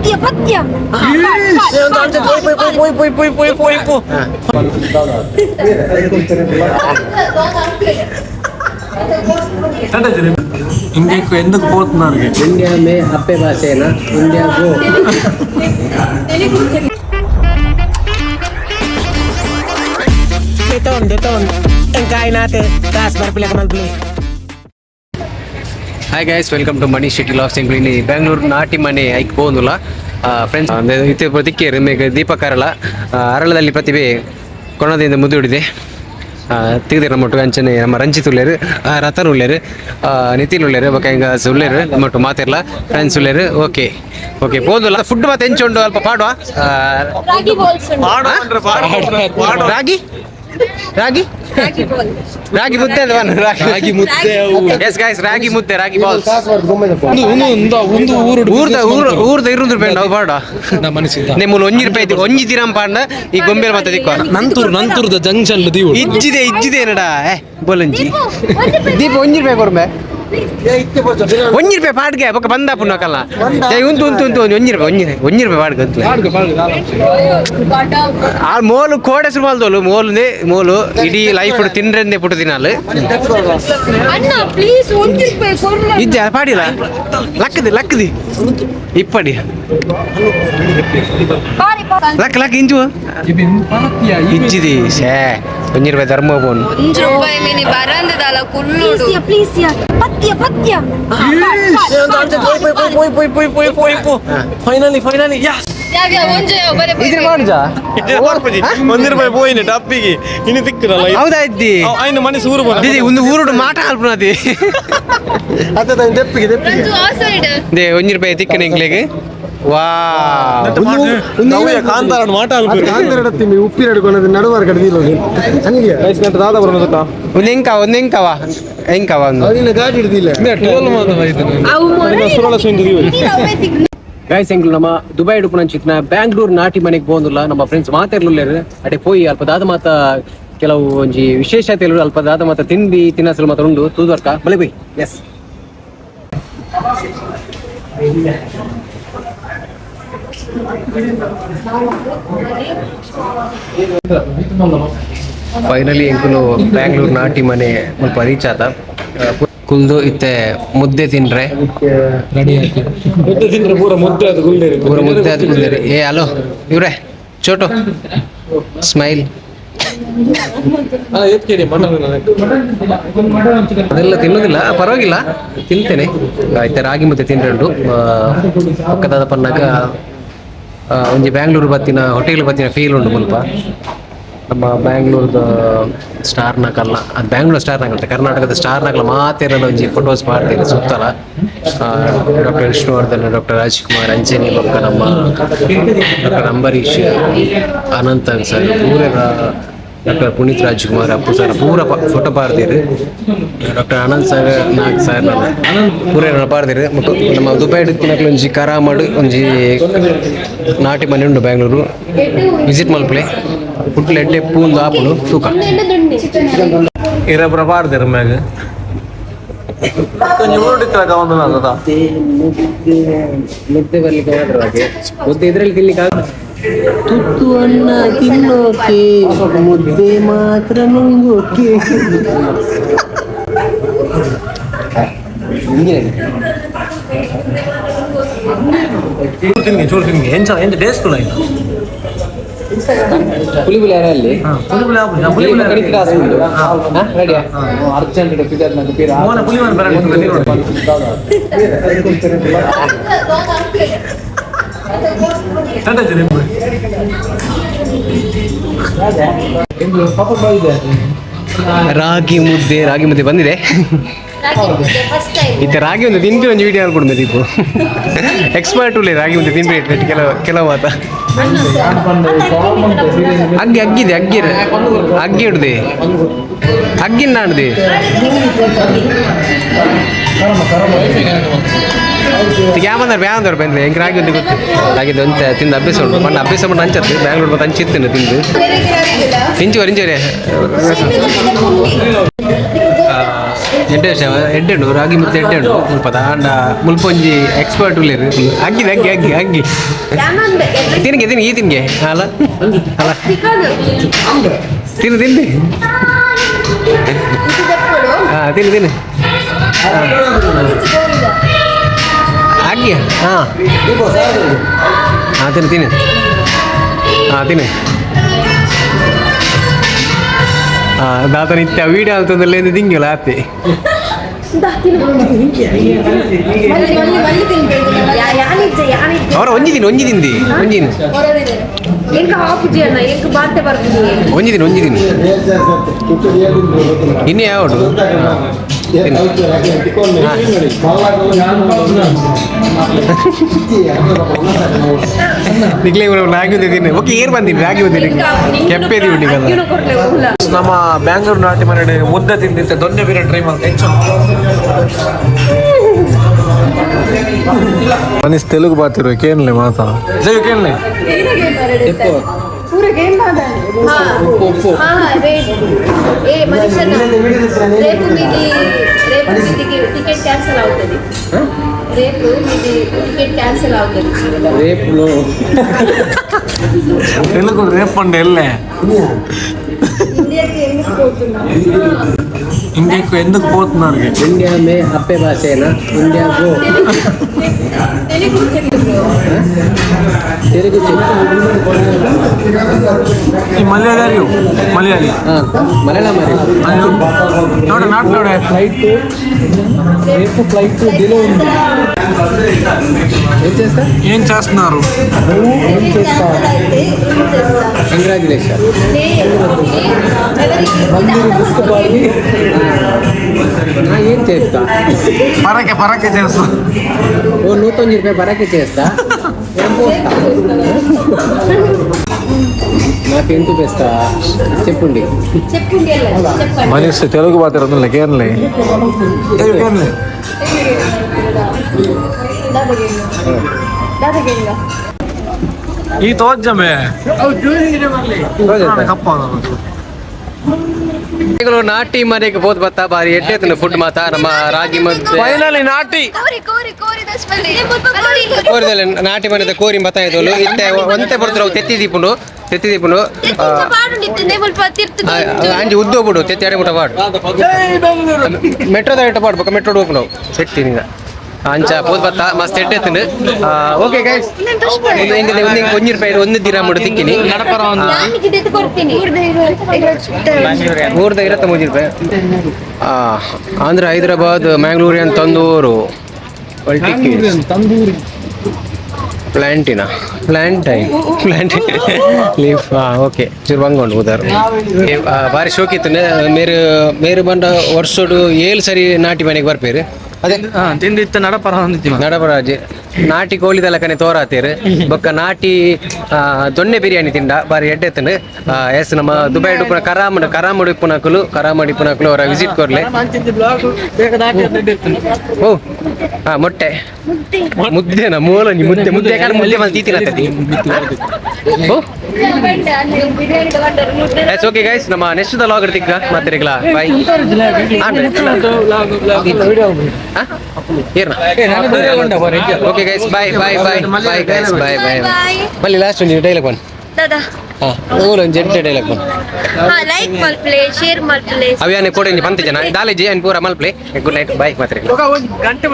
പറ്റിയ പറ്റിയ പോയി പോയി പോയി പോയി പോയി പോയി പോയി പോ ఇండియాకు ఎందుకు పోతున్నారు ఇండియా మే అప్పే భాషేనా India go Deton, deton, engkain natin, taas para pilakaman play. Hi guys welcome to ಮನಿ ಸಿಟಿ ಲಾಸ್ ತಿಂಗ್ಳಿನಿ ಬೆಂಗಳೂರು ನಾಟಿ ಮನೆ ಐಕ್ ಬೋಂದುಲ ಫ್ರೆಂಡ್ಸ್ ಇದು ಪ್ರತಿಕ್ರಿಯೆ ಮೇಗ ದೀಪಕ್ ಅರಳ ಅರಳದಲ್ಲಿ ಪ್ರತಿಭೆ ಕೊಣದಿಂದ ಮುದುಡಿದೆ ತೆಗೆದಿರ ಮಟ್ಟು ಅಂಚನೆ ನಮ್ಮ ರಂಜಿತ್ ಉಳ್ಳೇರು ರತನ್ ಉಳ್ಳೇರು ನಿತಿನ್ ಉಳ್ಳೇರು ಓಕೆ ಹಿಂಗೆ ಉಳ್ಳೇರು ಮಟ್ಟು ಮಾತಿರಲ್ಲ ಫ್ರೆಂಡ್ಸ್ ಉಳ್ಳೇರು ಓಕೆ ಓಕೆ ಬೋದುಲ್ಲ ಫುಡ್ ಮತ್ತೆ ಹೆಂಚುಂಡು ಅಲ್ಪ ಪಾಡುವ ರಾಗಿ ರಾಗಿ? ರಾಗಿ ಬಾಲ್ ಮುದ್ದೆ ಅಂತ ರಾಗಿ ಮುದ್ದೆ ಎಸ್ ಗೈಸ್ ರಾಗಿ ಮುದ್ದೆ ರಾಗಿ ಬಾಲ್ಸ್ ಒಂದು ಊರು ಊರ್ದ ಊರ್ ಊರ್ದ ಇರುಂದ್ರ ಬೇಡ ನಾವು ಬಾಡ ನಿಮ್ಮಲ್ಲಿ ಒಂಜಿ ರೂಪಾಯಿ ಐತಿ ಒಂಜಿ ದಿನಂ ಪಾಂಡ ಈ ಗೊಂಬೆಲ್ ಮತ್ತೆ ದಿಕ್ಕ ನಂತೂರು ನಂತೂರದ ಜಂಕ್ಷನ್ ದೀವು ಇಜ್ಜಿದೆ ಇಜ್ಜಿದೆ ನಡ ಏ ಬೋಲಂಜಿ. ದೀಪ. ಒಂಜಿ ರೂಪಾಯಿ ಕೊಡ್ಬೆ ಒಂಜಿ ರೂಪಾಯಿ ಪಾಡ್ಗೆ ಬೊಕ್ಕ ಬಂದ ಪುಣ್ಣಕಲ್ಲ ಏ ಉಂತು ಉಂತು ಉಂತು ಒಂಜಿ ಒಂಜಿ ರೂಪಾಯಿ ಒಂಜಿ ಒಂಜಿ ರೂಪಾಯಿ ಪಾಡ್ಗೆ ಅಂತ ಆ ಮೋಲು ಕೋಡೆ ಸುಮಾಲ್ದೋಲು ಮೋಲು ಮೋಲು ಇಡೀ ಲೈಫ್ ತಿನ್ರೆಂದೆ ಪುಟ್ಟು ದಿನಾಲು. ಅಣ್ಣ ಪ್ಲೀಸ್ ಒಂದು ರೂಪಾಯಿ ಕೊಡ್ಲ ಇಜ್ಜೆ ಪಾಡಿಲ್ಲ? ಲಕ್ಕದಿ ಲಕ್ಕದಿ. ಇಪ್ಪಡಿ. ಬಾರಿ ಲಕ್ಕ ಲಕ್ಕ ಇಂಚು ಇಜ್ಜಿದಿ ಶೇ ಒಂಜಿ ರೂಪಾಯಿ ಧರ್ಮ ಬೋನ್ ಒಂಜ್ ರೂಪಾಯಿ ಮಿನಿ ಬರಂದದಲ್ಲ ಕುಲ್ಲುಡು. ಪ್ಲೀಸ್ ಪ್ಲೀಸ್ ಪತ್ಯ ಪತ್ಯ ಫೈನಲಿ ಫೈನಲಿ ಟಪ್ಪಿಗೆ ಊರು ಒಂದು ಮಾಟ ದೆಪ್ಪಿಗೆ ದೇ ಬೈ ತಿಕ್ಕನೆ ವಾ ಕಾಂತಾರ ಮಾಟ ನಡುವಾರ ಕಡ್ದಿಲ್ಲ ಹಂಗೆ. ದಾದ ಬರೋದ ಒಂದು ಹೆಂಕವ ಒಂದು ಹೆಂಕವ ಹೆಂಕವ ಒಂದು. ಅವನಿನ ಗಾಡಿ ಹಿಡ್ದಿಲ್ಲ. ಟೋಲ್ ಅವು ಸುರಳ ಸುಂದು ಗೈಸ್ ಎಂಕ್ಲು ನಮ್ಮ ದುಬೈ ಡುಪುನಂಚಿತ್ನ ಬ್ಯಾಂಗ್ಳೂರ್ ನಾಟಿ ಮನೆಗೆ ಬಂದಿಲ್ಲ ನಮ್ಮ ಫ್ರೆಂಡ್ಸ್ ಮಾತಾಡ್ಲಿಲ್ಲ ಅಡೆ ಪೋಯಿ ಅಲ್ಪ ದಾದ ಮಾತ ಕೆಲವು ಒಂಜಿ ವಿಶೇಷತೆ ಅಲ್ಪ ದಾದ ಮಾತ ತಿಂಡಿ ತಿನ್ನಸಲು ಮಾತ್ರ ಉಂಡು. ತೂದರ್ಕ ಬಲೆ ಬೈ. ಎಸ್ ಫೈನಲಿ ಎಂಕುಲು ಬ್ಯಾಂಗ್ಳೂರ್ ನಾಟಿ ಮನೆ ಸ್ವಲ್ಪ ರೀಚ್ ಆತ ಕುಲ್ದು ಇತ್ತೆ ಮುದ್ದೆ ತಿನ್ರೆ ಮುದ್ದೆ ತಿಂದ್ರೆ ಪೂರ ಮುದ್ದೆ ಅದು ಕುಲ್ದೇರಿ ಪೂರ ಮುದ್ದೆ ಅದು ಕುಲ್ದಿರಿ ಏ ಹಲೋ ಇವ್ರೆ ಚೋಟು. ಸ್ಮೈಲ್ ಅದೆಲ್ಲ ತಿನ್ನೋದಿಲ್ಲ. ಪರವಾಗಿಲ್ಲ. ತಿಂತೇನೆ. ಆಯ್ತಾ ರಾಗಿ ಮುದ್ದೆ ತಿಂದ್ರೆಂಡು. ಪಕ್ಕದಾದ ಪನ್ನಾಗ ಒಂಜಿ ಬ್ಯಾಂಗ್ಳೂರು ಬತ್ತಿನ ಹೋಟೆಲ್ ಬತ್ತಿನ ಫೀಲ್ ಉಂಟು ಮುಲ್ಪ. ನಮ್ಮ ಬ್ಯಾಂಗ್ಳೂರ್ದ ಸ್ಟಾರ್ನಾಕಲ್ಲ ಅದು ಬ್ಯಾಂಗ್ಳೂರ್ ಸ್ಟಾರ್ನಾಗಲ್ಲ ಕರ್ನಾಟಕದ ಸ್ಟಾರ್ ಸ್ಟಾರ್ನಾಗಲ್ಲ ಮಾತೇರಲ್ಲ ಒಂಜಿ ಫೋಟೋಸ್ ಮಾಡ್ತೀರಿ ಸುತ್ತಲ. ಡಾಕ್ಟರ್ ವಿಷ್ಣುವರ್ಧನ್ ಡಾಕ್ಟರ್ ರಾಜ್ಕುಮಾರ್, ಅಂಜನಿ ಬೊಕ್ಕ ನಮ್ಮ ಡಾಕ್ಟರ್ ಅಂಬರೀಷ್ ಅನಂತ್ ಸರ್ ಪೂರ ಡಾಕ್ಟರ್ ಪುನೀತ್ ರಾಜ್ಕುಮಾರ್ ಅಪ್ಪು ಸರ್ ಪೂರ photo ಪಾರ್ತೀರಿ doctor Anand sir Nag sir ಪೂರ ಪಾರ್ದಿರಿ ಮತ್ತು ನಮ್ಮ ದುಬೈ ಹಿಡಿದ ಒಂಜಿ ಮಾಡಿ ಒಂಜಿ ನಾಟಿ ಮನೆ ಉಂಡು ಬ್ಯಾಂಗ್ಳೂರು. ವಿಸಿಟ್ ಮಲ್ಪಲೆ. ಫುಡ್ ಎಡ್ಡೆ ಪೂಂದು ಆಪುಡು ತೂಕ. ಇರಬ್ರ ಪಾರ್ದಿರ ಮ್ಯಾಗ. ಮುದ್ದೆ ಬರ್ಲಿಕ್ಕೆ ಮಾತ್ರ ಇದ್ರಲ್ಲಿ ತಿನ್ಲಿಕ್ಕೆ ಆಗ ತುತ್ತು ಅನ್ನ ತಿನ್ನೋಕೆ ಮುದ್ದೆ ಮಾತ್ರ ನುಂಗೋಕೆ ತಿನ್ನಿ ಚೂರು ತಿನ್ನಿ ಎಂಚ ಎಂಚ ಟೇಸ್ಟ್ ಇಲ್ಲ ಇದು ಪುಲಿ ಪುಲಿ ಯಾರಲ್ಲಿ ಪುಲಿ ಪುಲಿ ಆಪುಲಿ ಪುಲಿ ಪುಲಿ ಕಡಿಕೆ ಕಾಸು ಉಂಟು ರೆಡಿಯಾ ಅರ್ಜೆಂಟ್ ಪಿದರ್ ನಂಗೆ ಪೀರ ಮೋನ ರಾಗಿ ಮುದ್ದೆ ರಾಗಿ ಮುದ್ದೆ ಬಂದಿದೆ. ಇತ್ತ ರಾಗಿ ಒಂದು ತಿಂಡಿ ಒಂದು ವಿಡಿಯೋ ಅನ್ಕೊಂಡು ದೀಪು ಎಕ್ಸ್ಪರ್ಟ್ ಉಳ್ಳಿ ರಾಗಿ ಮುದ್ದೆ ತಿಂಡಿ ಇಟ್ಟು ಕೆಲವು ಕೆಲವು ಮಾತ ಅಗ್ಗಿ ಅಗ್ಗಿದೆ ಅಗ್ಗಿ ಅಗ್ಗಿ ಹಿಡ್ದೆ. ಅಗ್ಗಿನ ನಾಡ್ದೆ ಯಾಮಂದ್ರೆ ಬ್ಯಾಂದವ್ರು ಬಂದ್ರೆ ಹೆಂಗೆ ರಾಗಿ ಒಂದು ಗೊತ್ತು ರಾಗಿದ್ದು ಅಂತ ತಿಂದು ಅಭ್ಯಾಸ ಉಂಟು ಪಂಡ ಅಭ್ಯಾಸ ಮಾಡಿ ಹಂಚತ್ತು ಬ್ಯಾಂಗ್ಳೂರ್ ಮತ್ತೆ ಹಂಚಿತ್ತೇನೆ ತಿಂದು ಇಂಚುವರೆ ಇಂಚುವರೆ ಎಡ್ಡೆ ಎಡ್ಡೆ ಉಂಡು ರಾಗಿ ಮುದ್ದೆ ಎಡ್ಡೆ ಉಂಡು ಮುಲ್ಪ ಅಂಡ ಮುಲ್ಪೊಂಜಿ ಎಕ್ಸ್ಪರ್ಟ್ ಉಳ್ಳೇರು ಅಗ್ಗಿ ಅಗ್ಗಿ ಅಗ್ಗಿ ಅಗ್ಗಿ ತಿನ್ಗೆ ತಿನ್ಗೆ ಈ ತಿನ್ಗೆ ಅಲ್ಲ ಅಲ್ಲ ತಿನ್ನು ತಿನ್ನಿ ಹಾಂ ತಿನ್ನು ತಿನ್ನು ಅಗ್ಗಿ ಹಾಂ ಹಾಂ ತಿನ್ನು ತಿನ್ನು ಹಾಂ ತಿನ್ನು ಹಾಂ ದಾತ ನಿತ್ಯ ವೀಡಿಯೋ ಅಂತಂದ್ರೆ ಎಂದು ತಿಂಗಿಲ್ಲ ಆತಿ ಅವರ ಒಂಜಿ ದಿನ ಒಂಜಿ ತಿಂದಿ ಒಂಜಿ ದಿನ ಎಂಕ ಹಾಪುಜಿ ಅಣ್ಣ ಎಂಕ ಬಾತೆ ಬರ್ತೀನಿ ಒಂಜಿ ದಿನ ಒಂಜಿ ದಿನ ಇನ್ನೇ ಯಾವಡು ನಿಕ್ಲೆ ರಾಗಿ ಮುದ್ದೆ ತಿನ್ನಿ ಓಕೆ ಏರ್ ಬಂದಿನಿ ರಾಗಿ ಮುದ್ದೆ ಕೆಪ್ಪೇದಿ ನಮ್ಮ ಬ್ಯಾಂಗ್ಳೂರು ನಾಟಿ ಮನೆ ಮುದ್ದೆ ತಿಂದಿದ್ದೆ ದೊನ್ನೆ ಬೀರ ಟ್ರೈ ಮಾಡ್ತಾ ಹೆಚ್ಚು ಮನೀಸ್ ತೆಲುಗು ಬಾತಿರೋ ಕೇನ್ಲೆ ಮಾತಾ ಜೈ ಕೇನ್ಲೆ ఏ మనిషి రేపు మీది రేపు మీదికి టికెట్ క్యాన్సిల్ అవుతుంది. రేపు మీది టికెట్ క్యాన్సిల్ అవుతుంది. రేపులో. తెలుగు వెళ్ళే. ఇండియాకి ఎందుకు పోతున్నాం ఇండియాకు ఎందుకు పోతున్నారు ఇండియా మే అప్పే భాషేనా ఇండియా గో తెలుగు మలయాళి మలయాళి మలయాళం మరి నోడ నాట్ నోడ ఫ్లైట్ రేపు ఫ్లైట్ డిలే ఉంది ఏం చేస్తున్నారు కంగ్రాచులేషన్ ఏం చేస్తా పరకే పరకే చేస్తా ఓ నూతన రూపాయి పరకే చేస్తా నాకు ఎందుకు చూపిస్తా చెప్పండి మనిషి తెలుగు మాట్లాడుతుంది కేరళ కేరళ ಈ ತೋಜ್ಜಮೆ ಕಪ್ಪ ಬೆಂಗಳೂರು ನಾಟಿ ಮನೆಗೆ ಹೋದ್ ಬತ್ತಾ ಬಾರಿ ಎಡ್ಡೆ ಫುಡ್ ಮಾತಾ ನಮ್ಮ ರಾಗಿ ಮತ್ತೆ ಫೈನಲಿ ನಾಟಿ. ಕೋರಿದಲ್ಲಿ ನಾಟಿ ಮನೆದ ಕೋರಿ ಮತ ಇದ್ದಲು ಇತ್ತೆ ಒಂತೆ ಬರ್ತಾರೆ ಅವು ತೆತ್ತಿ ದೀಪುಂಡು ತೆತ್ತಿ ದೀಪುಂಡು ಅಂಜಿ ಉದ್ದೋಗ್ಬಿಡು ಬಿಡು ತೆತ್ತಿ ಅಡೆ ಮುಟ ಪಾಡು ಮೆಟ್ರೋದ ಇಟ್ಟ ಪಾಡ್ಬೇಕು ಮೆಟ್ರೋ ಹೋಗ್ಬಿಡು ನಾವು. ಸೆಟ್ಟಿ ನಿಂಗ ಅಂಚ ಪೋದ್ ಬತ್ತ ಮಸ್ತ್ ಎಡ್ಡೆ ತಿಂದು ಓಕೆ ಗೈಸ್ ಹೆಂಗಿದೆ ಒಂದು ಒಂಜಿ ರೂಪಾಯಿ ಒಂದು ದಿನ ಮುಡು ತಿಕ್ಕಿನಿ. ಊರ್ದ ಇರತ್ತ ಮೂಜಿ ರೂಪಾಯಿ ಆ, ಆಂಧ್ರ ಹೈದರಾಬಾದ್ ಮ್ಯಾಂಗ್ಳೂರಿಯನ್ ತಂದೂರು? ತಂದೂರಿ ಪ್ಲ್ಯಾಂಟಿನ ಪ್ಲಾಂಟೈನ್? ಪ್ಲಾಂಟೈನ್ ಲೀಫ್ ಓಕೆ ಚೂರು ಬಂಗೊಂಡು ಉದಾರ್ ಭಾರಿ ಶೋಕಿತ್ತು ಮೇರು ಮೇರು ಬಂಡ ವರ್ಷೋಡು ಏಳು ಸರಿ ನಾಟಿ ಮನೆಗೆ ಬರ್ಪೇರು. ಅದೇ. ಇತ್ತ ನಡಪರ ನಡಬರಾಜ್ ನಾಟಿ ಕೋಳಿ ಕನೆ ತೋರಾತೀರು. ಬೊಕ್ಕ ನಾಟಿ ದೊಣ್ಣೆ ಬಿರಿಯಾನಿ ತಿಂಡ ಬಾರಿ ಎಡ್ಡೆತ್ತಂಡು ಎಸ್ ನಮ್ಮ ದುಬೈ ಡುಪ್ಪುನ ಕರಾಮ ಕರಾಮಡಿ ಪುನಕಲು ಕರಾಮಡಿ ಪುನಕಲು ಅವರ ವಿಸಿಟ್ ಕೊರ್ಲೆ ಓ ಹಾ ಮೊಟ್ಟೆ. ಮುದ್ದೆನ? ಮೂಲನಿ ಮುದ್ದೆ ಮುದ್ದೆ ಯಾಕಂದ್ರೆ ಮುದ್ದೆ ಮೇಲೆ ತೀತಿನತ್ತದಿ ಓ ಎಸ್ ಓಕೆ ಗೈಸ್ ನಮ್ಮ ನೆಕ್ಸ್ಟ್ ಲಾಗ್ ಇರ್ತಿಕ್ಕ ಮಾತ್ರಿಗಳ bye okay guys bye bye bye bye guys bye bye ಮಲ್ಲಿ ಲಾಸ್ಟ್ ಒಂದು ಡೈಲಾಗ್ ಬನ್ ದಾದಾ. ಒಂದು ಜೆಂಟ್ ಡೈಲಾಗ್ ಬನ್ ಲೈಕ್ ಶೇರ್ ಕೊಡಿ ಪಂತ ಜನ ದಾಲೇಜಿ ಅನ್ ಪೂರ ಮಲ್ಪ್ಲೆ. ಗುಡ್ ನೈಟ್ ಬೈ ಗಂಟೆ